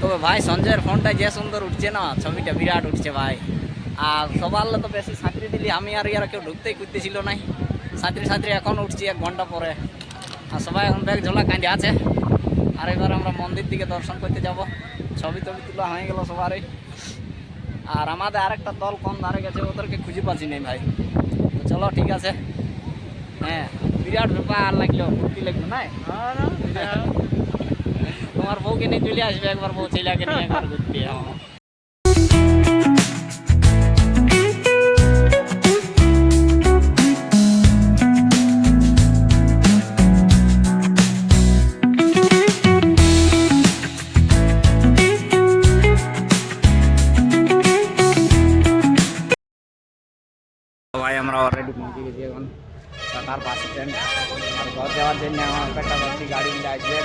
তবে ভাই, সঞ্জয়ের ফোনটা যে সুন্দর উঠছে না, ছবিটা বিরাট উঠছে ভাই। আর সবার তো বেশি সাঁতরি দিলি, আমি আর ইয়ারা কেউ ঢুকতেই করতেছিল নাই। সাঁতরি সাঁতরি এখন উঠছি এক ঘণ্টা পরে। আর সবাই এখন ব্যাগ ঝোলা কাঁদে আছে। আর এবার আমরা মন্দির দিকে দর্শন করতে যাব। ছবি টবি তোলা হয়ে গেল সবারই। আর আমাদের আরেকটা দল কম ধারে গেছে, ওদেরকে খুঁজে পাচ্ছি নেই ভাই। তো চলো, ঠিক আছে। হ্যাঁ বিরাট ব্যাপার লাগল, ফুর্তি লাগল না তোমার বউকে নিয়ে চলে আসবে একবার বউ ছেলেকে নিয়ে একবার ঘুরতে। যাব। ভাই আমরা অলরেডি পৌঁছে গেছি এখন। টাটার বাস স্ট্যান্ড আর ঘর যাওয়ার জন্য আমার অপেক্ষা করছি গাড়ি মিলে আসবে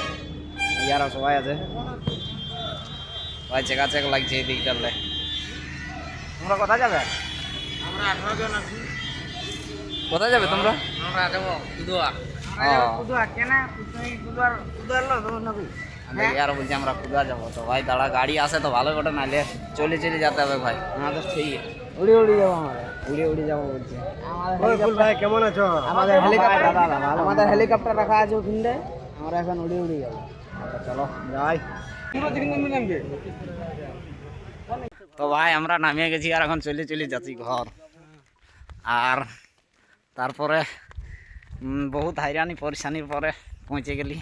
ইয়ারা সবাই আছে। ভাই চেকা চেক লাগছে এই দিকটালে তোমরা কোথায় যাবে? আমরা আঠারো জন আছি। কোথায় যাবে তোমরা? আমরা যাব কুদুয়া। কুদুয়া কেনা? কুদুয়ার কুদুয়ার লো তো নবী বলছি আমরা কুদা যাব তো ভাই দাঁড়া গাড়ি আসে তো ভালো করে নাহলে চলে চলে যেতে হবে ভাই। আমাদের সেই উড়ি উড়ি যাব আমরা। উড়ি উড়ি যাব বলছি। ভাই কেমন আছো? আমাদের হেলিকপ্টার দাদা, ভালো আমাদের হেলিকপ্টার রাখা আছে ওখানে আমরা এখন উড়ে উড়ে যাব। চলো যাই তো ভাই আমরা নামিয়ে গেছি আর এখন চলে চলে যাচ্ছি ঘর। আর তারপরে বহুত হাইরানি পরেশানির পরে পৌঁছে গেলি।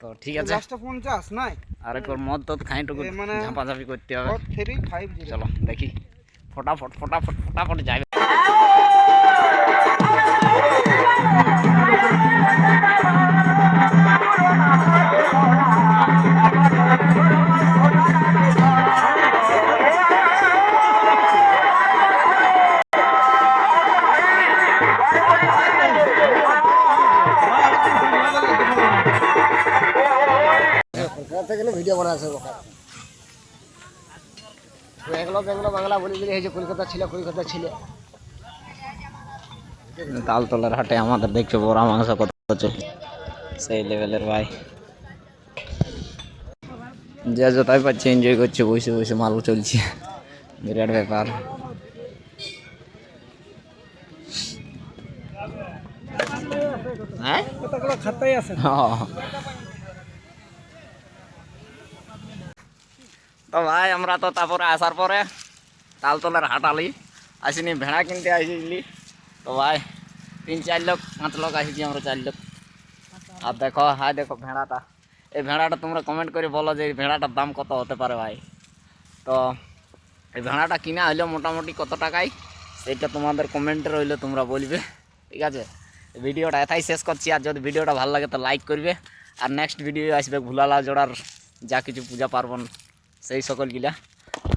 তো ঠিক আছে। লাস্টে পঞ্চাশ নাই? আর এরপর মদ টদ খাইটুকু এ মানে- ঝাঁপাঝাঁপি করতে হবে। চলো দেখি। ফটাফট ফটাফট ফটাফট যাবে গেলে ভিডিও বানা এগুলো বাংলা বলি বলি এই যে কলকাতা ছিল কলকাতা ছিল। তালতলার হাটে আমাদের দেখছ বড়া মাংস কত চলে সেই লেভেলের ভাই। যে যতাই পাচ্ছে এনজয় করছে বসে বসে মাল চলছে। বিরাট ব্যাপার। হ্যাঁ? কতগুলো খাতাই আছে? হ্যাঁ। তো ভাই, আমরা তো তারপরে আসার পরে তালতলার হাট আলি আসিনি, ভেড়া কিনতে আসিলি। তো ভাই, তিন, চার লোক, পাঁচ লোক আসিছি আমরা, চার লোক। আর দেখো, হাই দেখো ভেড়াটা। এই ভেড়াটা তোমরা কমেন্ট করে বলো যে এই ভেড়াটার দাম কত হতে পারে ভাই। তো এই ভেড়াটা কিনা হইল মোটামুটি কত টাকায় সেইটা তোমাদের কমেন্টে রইল, তোমরা বলবে। ঠিক আছে? ভিডিওটা এটাই শেষ করছি। আর যদি ভিডিওটা ভালো লাগে, তো লাইক করবে। আর নেক্সট ভিডিও আসবে ভুলালা জোড়ার যা কিছু পূজা পার্বণ। সেই সকলগুলা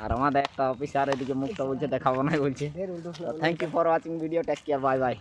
আর আমাদের একটা অফিসার এদিকে মুখটা বলছে দেখাবো না বলছে thank you for watching video take care bye bye